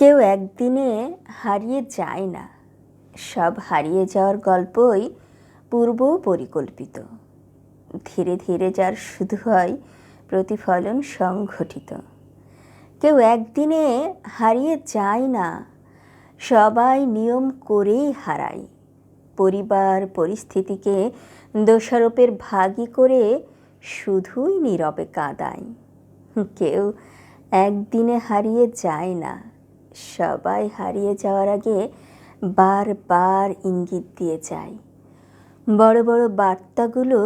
কেউ একদিনে হারিয়ে যায় না। সব হারিয়ে যাওয়ার গল্পই পূর্ব পরিকল্পিত। ধীরে ধীরে যার শুধু হয় প্রতিফলন সংঘটিত। কেউ একদিনে হারিয়ে যায় না, সবাই নিয়ম করেই হারায়। পরিবার পরিস্থিতিকে দোষারোপের ভাগী করে শুধুই নীরবে কাঁদায়। কেউ একদিনে হারিয়ে যায় না। সবাই হারিয়ে যাওয়ার আগে বারবার ইঙ্গিত দিয়ে যায়। বড় বড় বার্তাগুলো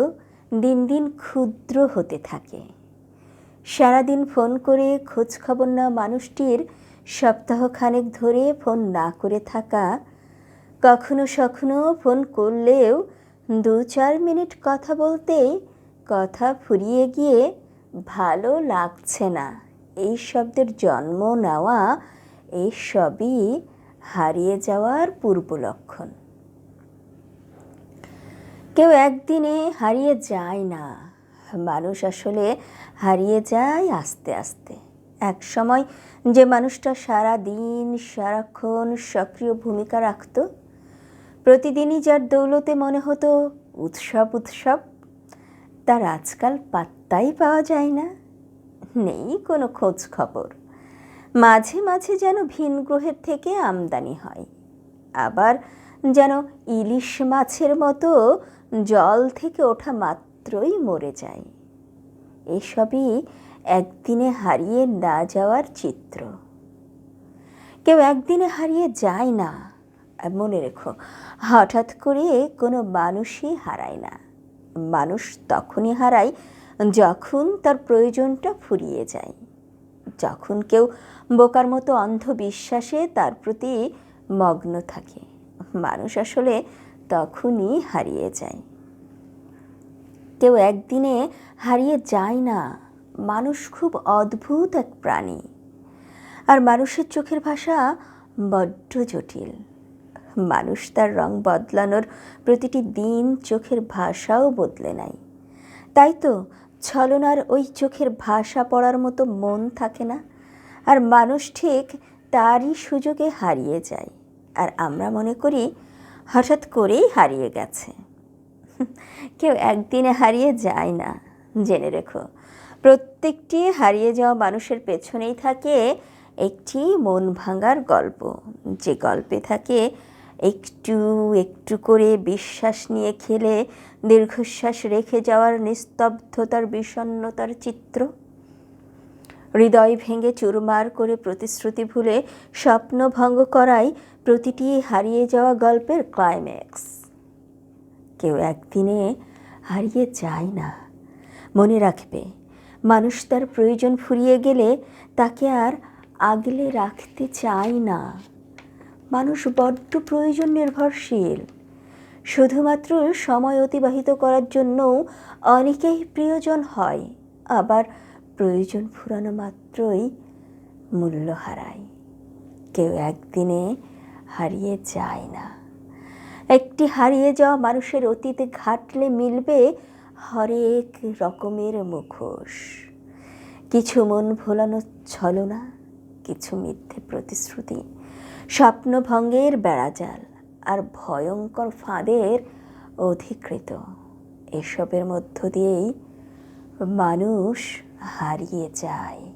দিন দিন ক্ষুদ্র হতে থাকে। সারাদিন ফোন করে খোঁজ খবর না মানুষটির সপ্তাহখানেক ধরে ফোন না করে থাকা, কখনো সখনো ফোন করলেও দু চার মিনিট কথা বলতে কথা ফুরিয়ে গিয়ে ভালো লাগছে না। এই শব্দের জন্ম নেওয়া এই সবই হারিয়ে যাওয়ার পূর্ব লক্ষণ। কেউ একদিনে হারিয়ে যায় না। মানুষ আসলে হারিয়ে যায় আস্তে আস্তে। এক সময় যে মানুষটা সারা দিন সারাক্ষণ সক্রিয় ভূমিকা রাখত, প্রতিদিনই যার দৌলতে মনে হতো, উৎসব উৎসব, তার আজকাল পাত্তাই পাওয়া যায় না। নেই কোনো খোঁজ খবর। মাঝে মাঝে যেন ভিন গ্রহের থেকে আমদানি হয়। আবার যেন ইলিশ মাছের মতো জল থেকে ওঠা মাত্রই মরে যায়। এসবই একদিনে হারিয়ে না যাওয়ার চিত্র। কেউ একদিনে হারিয়ে যায় না। মনে রেখো, হঠাৎ করে কোনো মানুষই হারায় না। মানুষ তখনই হারায় যখন তার প্রয়োজনটা ফুরিয়ে যায়। যখন কেউ বোকার মতো অন্ধবিশ্বাসে তার প্রতি মগ্ন থাকে, মানুষ আসলে তখনই হারিয়ে যায়। কেউ একদিনে হারিয়ে যায় না, মানুষ খুব অদ্ভুত এক প্রাণী। আর মানুষের চোখের ভাষা বড্ড জটিল। মানুষ তার রং বদলানোর প্রতিটি দিন চোখের ভাষাও বদলে নেয় তাই তো ছলনার ওই চোখের ভাষা পড়ার মতো মন থাকে না, আর মানুষ ঠিক তারই সুযোগে হারিয়ে যায়। আর আমরা মনে করি হঠাৎ করেই হারিয়ে গেছে। কেউ একদিনে হারিয়ে যায় না। জেনে রেখো, প্রত্যেকটি হারিয়ে যাওয়া মানুষের পেছনেই থাকে একটি মন ভাঙার গল্প। যে গল্পে থাকে একটু একটু করে বিশ্বাস নিয়ে খেলে দীর্ঘশ্বাস রেখে যাওয়ার নিস্তব্ধতার বিষণ্নতার চিত্র। হৃদয় ভেঙে চুরমার করে প্রতিশ্রুতি ভুলে স্বপ্ন ভঙ্গ করাই প্রতিটি হারিয়ে যাওয়া গল্পের ক্লাইম্যাক্স কেউ একদিনে হারিয়ে যায় না। মনে রাখবে, মানুষ তার প্রয়োজন ফুরিয়ে গেলে তাকে আর আগলে রাখতে চায় না। মানুষ বড্ড প্রয়োজন নির্ভরশীল। শুধুমাত্র সময় অতিবাহিত করার জন্যও অনেকেই প্রিয়জন হয়, আবার প্রয়োজন ফুরানো মাত্রই মূল্য হারায়। কেউ একদিনে হারিয়ে যায় না। একটি হারিয়ে যাওয়া মানুষের অতীতে ঘাটলে মিলবে হরেক রকমের মুখোশ। কিছু মন ভোলানো ছলনা কিছু মিথ্যে প্রতিশ্রুতি। স্বপ্নভঙ্গের বেড়াজাল আর ভয়ঙ্কর ফাঁদের অধিকৃত। এসবের মধ্য দিয়েই মানুষ হারিয়ে যায়।